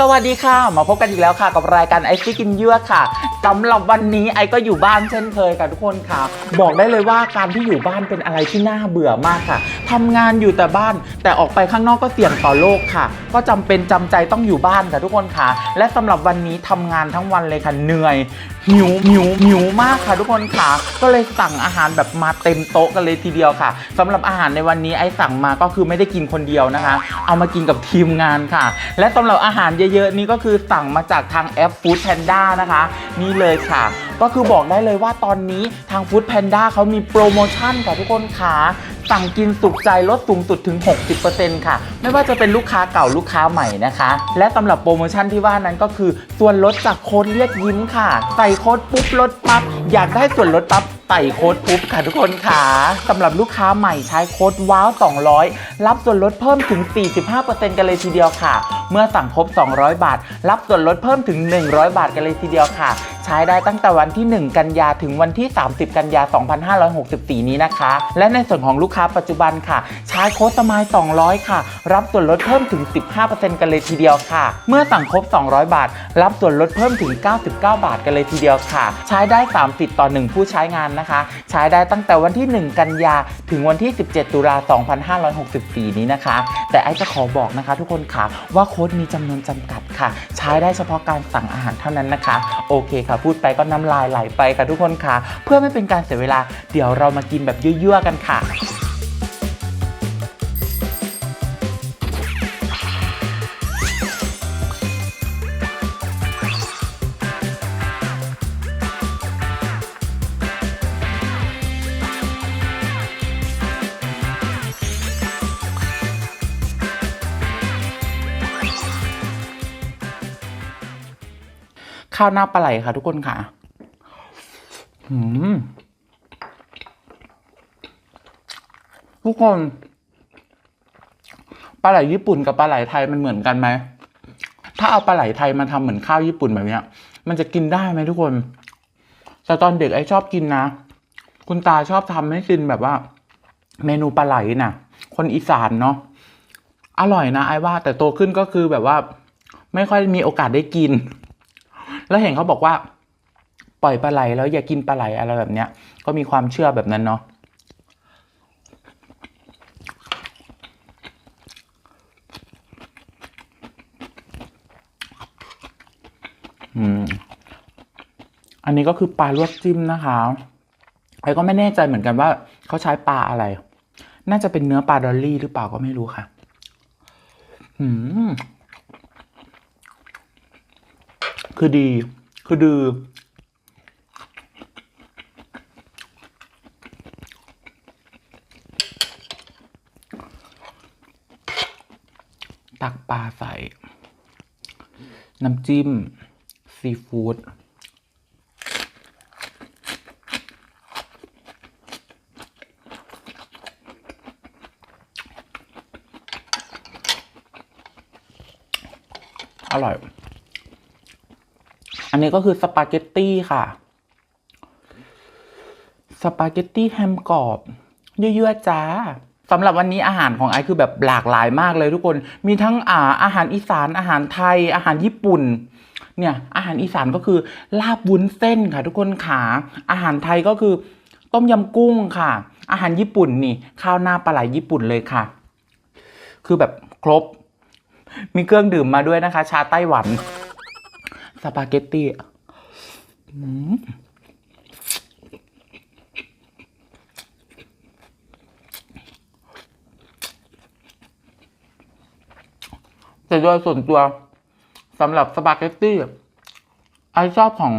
สวัสดีค่ะ มาพบกันอีกแล้วค่ะ กับรายการไอซี่กินยั่วค่ะสำหรับวันนี้ไอก็อยู่บ้านเช่นเคยค่ะทุกคนค่ะ บอกได้เลยว่าการที่อยู่บ้านเป็นอะไรที่น่าเบื่อมากค่ะทำงานอยู่แต่บ้านแต่ออกไปข้างนอกก็เสี่ยงต่อโรคค่ะ ก็จำเป็นจำใจต้องอยู่บ้านค่ะทุกคนค่ะ และสำหรับวันนี้ทำงานทั้งวันเลยค่ะเหนื่อยหิวหิวหิวมากค่ะทุกคนค่ะ ก็เลยสั่งอาหารแบบมาเต็มโต๊ะกันเลยทีเดียวค่ะสำหรับอาหารในวันนี้ไอสั่งมาก็คือไม่ได้กินคนเดียวนะคะ เอามากินกับทีมงานค่ะ และสำหรับอาหารเยอะๆนี่ก็คือสั่งมาจากทางแอป Food Panda นะคะ นี่เลยค่ะ ก็คือบอกได้เลยว่าตอนนี้ทาง Food Panda เขามีโปรโมชั่นค่ะทุกคนค่ะ สั่งกินสุขใจลดสูงสุดถึง 60%ค่ะ ไม่ว่าจะเป็นลูกค้าเก่าลูกค้าใหม่นะคะ และสำหรับโปรโมชั่นที่ว่านั้นก็คือ ส่วนลดจากโค้ดเรียกยิ้มค่ะ ใส่โค้ดปุ๊บลดปั๊บ อยากได้ส่วนลดปั๊บใส่โค้ดปุ๊บค่ะทุกคนค่ะสำหรับลูกค้าใหม่ใช้โค้ดว้าว 200 รับส่วนลดเพิ่มถึง 45%กันเลยทีเดียวค่ะ เมื่อสั่งครบ 200 บาท รับส่วนลดเพิ่มถึง 100 บาทกันเลยทีเดียวค่ะ ใช้ได้ตั้งแต่วันที่ 1 กันยาถึงวันที่ 30 กันยา 2564 นี้นะคะ และในส่วนของลูกค้าปัจจุบันค่ะ ใช้โค้ดสมาย 200 ค่ะ รับส่วนลดเพิ่มถึง 15%กันเลยทีเดียวค่ะ เมื่อสั่งครบ 200 บาท รับส่วนลดเพิ่มถึง 99 บาทกันเลยทีเดียวค่ะ ใช้ได้ 3 สิทธิ์ต่อ 1 ผู้ใช้งานนะคะ ใช้ได้ตั้งแต่วันที่ 1 กันยาถึงวันที่ 17 ตุลา 2564 นี้นะคะ แต่ไอ้จะขอบอกนะคะ ทุกคนค่ะว่าโค้ดมีจำนวนจำกัดค่ะ ใช้ได้เฉพาะการสั่งอาหารเท่านั้นนะคะ โอเคค่ะพูดไปก็น้ำลายไหลไปค่ะทุกคนค่ะ เพื่อไม่เป็นการเสียเวลา เดี๋ยวเรามากินแบบยั่วๆกันค่ะ ข้าวหน้าปลาไหลค่ะ ทุกคนค่ะอืมทุกคนปลาไหลญี่ปุ่นกับปลาไหลไทยมันเหมือนกันไหม ถ้าเอาปลาไหลไทยมาทำเหมือนข้าวญี่ปุ่นแบบเนี้ย มันจะกินได้ไหมทุกคนแต่ตอนเด็กไอ้ชอบกินนะ คุณตาชอบทำให้กินแบบว่า เมนูปลาไหลน่ะ คนอีสานเนาะ อร่อยนะไอ้ว่า แต่โตขึ้นก็คือแบบว่า ไม่ค่อยมีโอกาสได้กิน แล้วเห็นเขาบอกว่า ปล่อยปลาไหลแล้วอย่ากินปลาไหลอะไรแบบเนี้ย ก็มีความเชื่อแบบนั้นเนาะอืมอันนี้ก็คือปลาลวกจิ้มนะคะไอ้ก็ไม่แน่ใจเหมือนกันว่าเขาใช้ปลาอะไร น่าจะเป็นเนื้อปลาดอลลี่หรือเปล่าก็ไม่รู้ค่ะ อืม คือดี คือดือตักปลาใส่ น้ำจิ้ม ซีฟู้ดอร่อย อันนี้ก็คือสปาเกตตี้ค่ะ สปาเกตตี้แฮมกรอบยั่วๆจ้าสำหรับวันนี้อาหารของไอคือแบบหลากหลายมากเลยทุกคน มีทั้งอ่าอาหารอีสาน อาหารไทย อาหารญี่ปุ่น เนี่ย อาหารอีสานก็คือลาบวุ้นเส้นค่ะ ทุกคนขา อาหารไทยก็คือ ต้มยำกุ้งค่ะ อาหารญี่ปุ่นนี่ ข้าวหน้าปลาไหลญี่ปุ่นเลยค่ะ คือแบบครบ มีเครื่องดื่มมาด้วยนะคะ ชาไต้หวัน สปาเกตตี้แต่โดยส่วนตัวสำหรับสปาเกตตี้ไอชอบของ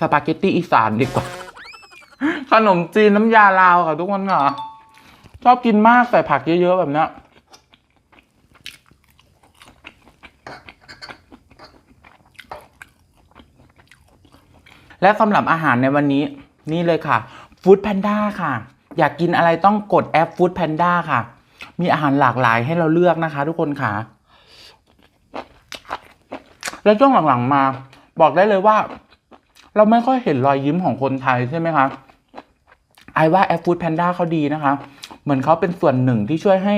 สปาเกตตี้อีสานดีกว่า ขนมจีนน้ำยาลาวค่ะทุกคนค่ะ ชอบกินมากใส่ผักเยอะๆแบบนี้ย และสำหรับอาหารในวันนี้นี่เลยค่ะ Food Panda ค่ะ อยากกินอะไรต้องกดแอป Food Panda ค่ะ มีอาหารหลากหลายให้เราเลือกนะคะ ทุกคนค่ะ แล้วช่วงหลังๆมา บอกได้เลยว่า เราไม่ค่อยเห็นรอยยิ้มของคนไทยใช่ไหมคะไอว่าแอป Food Panda เขาดีนะคะ เหมือนเขาเป็นส่วนหนึ่งที่ช่วยให้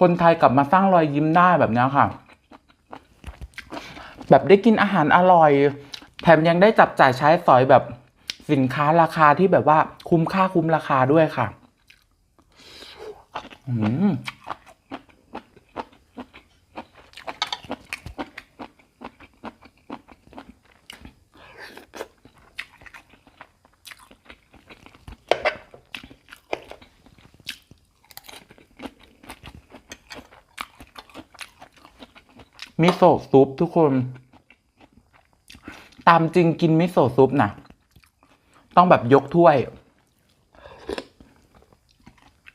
คนไทยกลับมาสร้างรอยยิ้มได้แบบเนี้ยค่ะ แบบได้กินอาหารอร่อย แถมยังได้จับจ่ายใช้สอยแบบสินค้าราคาที่แบบว่าคุ้มค่าคุ้มราคาด้วยค่ะมมิโซะซุปทุกคน ตามจริงกินมิโซะซุปนะต้องแบบยกถ้วย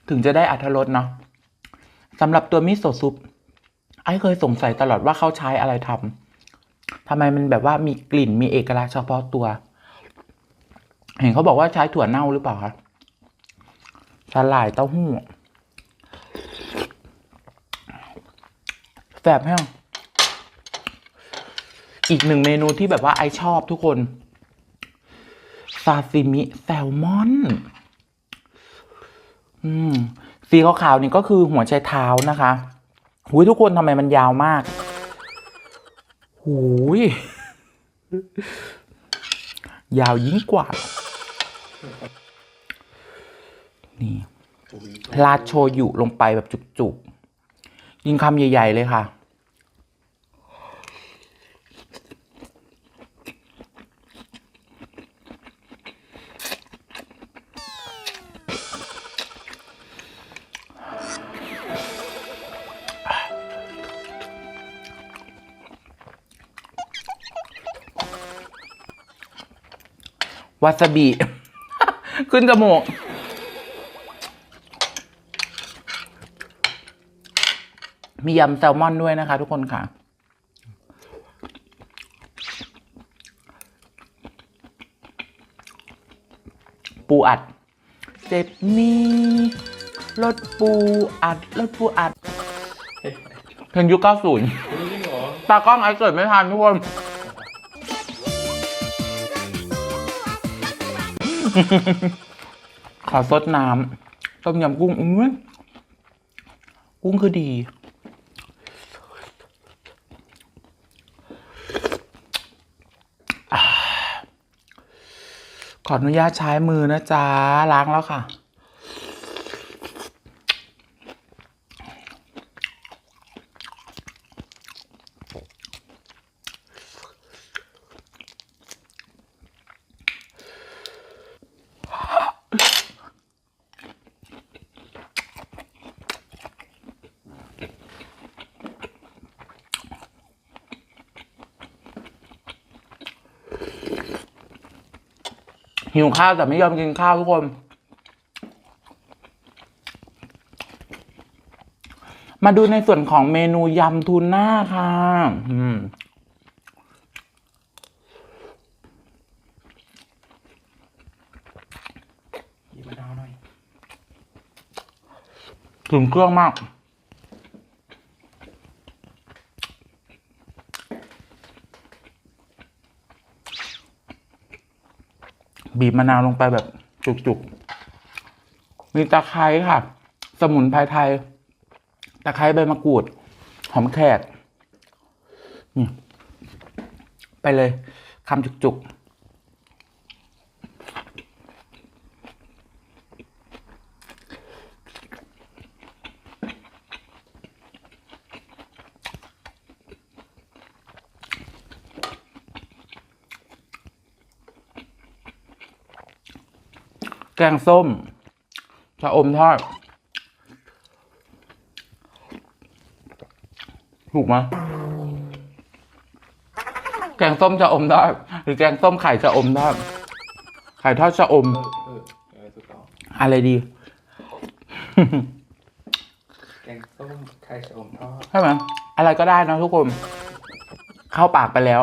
ถึงจะได้อัธรสเนาะสำหรับตัวมิโซะซุป ไอ้เคยสงสัยตลอดว่าเขาใช้อะไรทำทำไมมันแบบว่ามีกลิ่นมีเอกลักษณ์เฉพาะตัว เห็นเขาบอกว่าใช้ถั่วเน่าหรือเปล่าคะสลายเต้าหู้แสบแห้ง อีกหนึ่งเมนูที่แบบว่าไอชอบทุกคน ซาซิมิแซลมอน อืม สีขาวๆนี่ก็คือหัวไชเท้านะคะหุยทุกคนทำไมมันยาวมากหุยยาวยิ่งกว่า นี่ราดโชยุลงไปแบบจุกๆ ยิงคำใหญ่ ๆ เลยค่ะ วาซาบิ ขึ้นจมูกมียำแซลมอนด้วยนะคะ ทุกคนค่ะ ปูอัด เจ็บนี้รถปูอัดรถปูอัดเพลงยุคเก้าศูนย์ตากล้องไอ้เกิดไม่ทันทุกคน ขอซดน้ำต้มยำกุ้งอุ้ยกุ้งคือดี ขออนุญาตใช้มือนะจ๊ะ ล้างแล้วค่ะ หิวข้าวแต่ไม่ยอมกินข้าวทุกคน มาดูในส่วนของเมนูยำทูน่าค่ะอืมถึงเครื่องมาก บีบมะนาวลงไปแบบจุกๆ มีตะไคร้ค่ะ สมุนไพรไทย ตะไคร้ใบมะกรูด หอมแขกนี่ไปเลยคำจุกๆ แกงส้มชะอมทอด ถูกไหมแกงส้มชะอมได้หรือแกงส้มไข่ชะอมได้ไข่ทอดชะอมเออเออเออถูกต้องอะไรดี แกงส้มไข่ชะอมทอดใช่ไหมอะไรก็ได้นะทุกคน เข้าปากไปแล้ว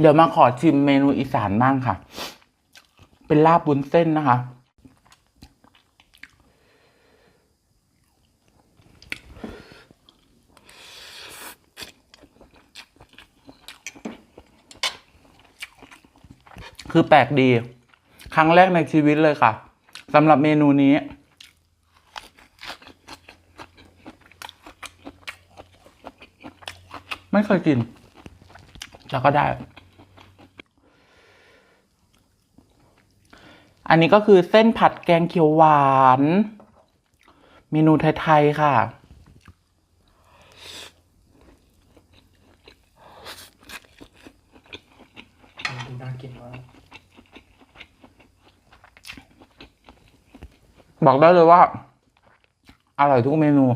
เดี๋ยวมาขอชิมเมนูอีสานบ้างค่ะ เป็นลาบบุญเส้นนะคะ คือแปลกดี ครั้งแรกในชีวิตเลยค่ะสำหรับเมนูนี้ไม่เคยกิน แล้วก็ได้ อันนี้ก็คือเส้นผัดแกงเขียวหวาน เมนูไทย ๆ ค่ะ ดูน่ากินมากบอกได้เลยว่า อร่อยทุกเมนู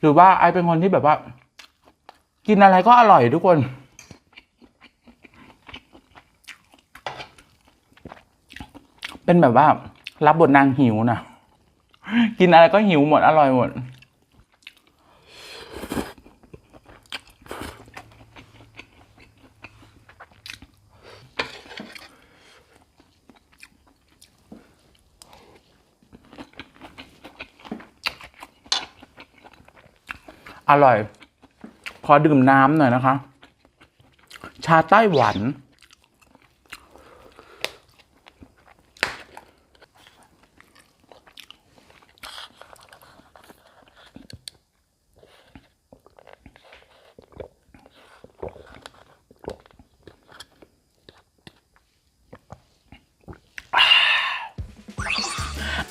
หรือว่าไอเป็นคนที่แบบว่า กินอะไรก็อร่อยทุกคน เป็นแบบว่า รับบทนางหิวนะกินอะไรก็หิวหมดอร่อยหมดอร่อย ขอดื่มน้ำหน่อยนะคะ ชาไต้หวัน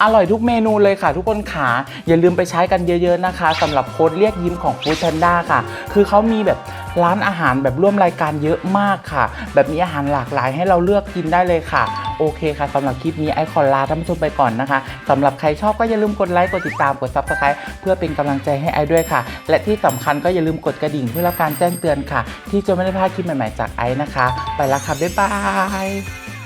อร่อยทุกเมนูเลยค่ะ ทุกคนขาอย่าลืมไปใช้กันเยอะๆนะคะสำหรับโค้ดเรียกยิ้มของ Food Panda ค่ะ คือเขามีแบบร้านอาหารแบบร่วมรายการเยอะมากค่ะ แบบมีอาหารหลากหลายให้เราเลือกกินได้เลยค่ะโอเคค่ะสำหรับคลิปนี้ไอคอนลาท่านผู้ชมไปก่อนนะคะสำหรับใครชอบก็อย่าลืมกดไลค์กดติดตามกด Subscribe เพื่อเป็นกำลังใจให้ไอด้วยค่ะ และที่สำคัญก็อย่าลืมกดกระดิ่งเพื่อรับการแจ้งเตือนค่ะ ที่จะไม่ได้พลาดคลิปใหม่ๆจากไอนะคะ ไปแล้วค่ะบ๊ายบาย